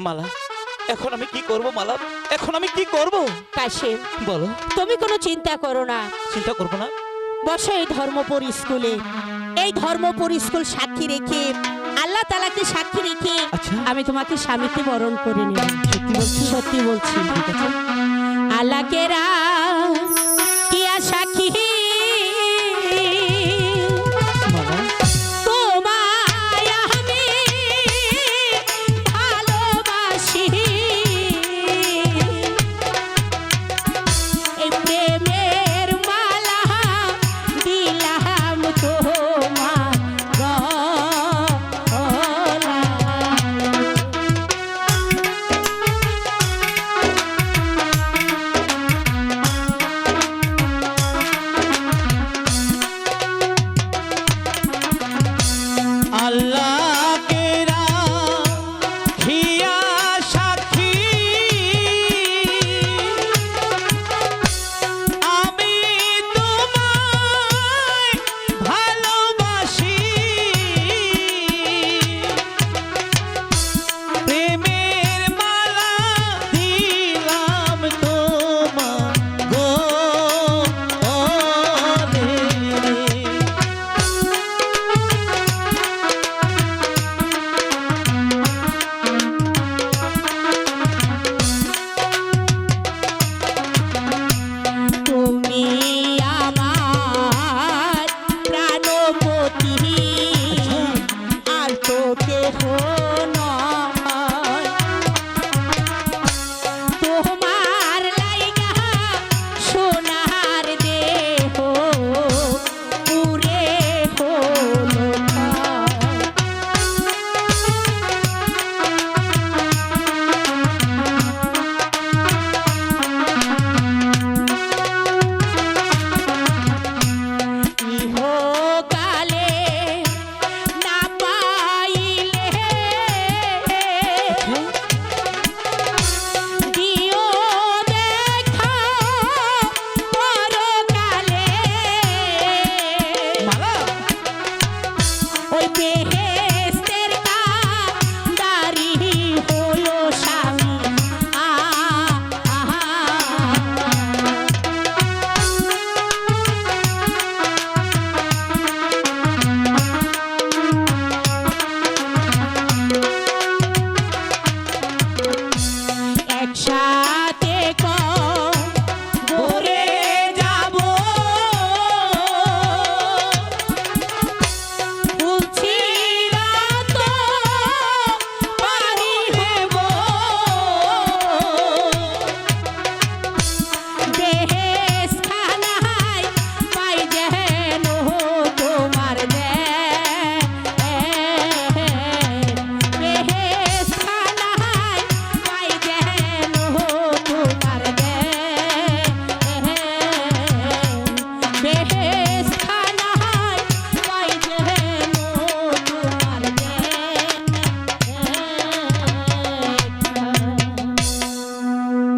মালা এখন আমি কি করব মালা? এখন আমি কি করব? কাশিম বলো। তুমি কোনো চিন্তা করো না। চিন্তা করব না? বসো এই ধর্মপুর স্কুলে। এই ধর্মপুর স্কুল সাক্ষী রেখে আল্লাহ তালাকে সাক্ষী রেখে আচ্ছা। আমি তোমাকে স্বামীকে বরণ করে নিই সত্যি বলছি আল্লাহকে রাজ sunshine.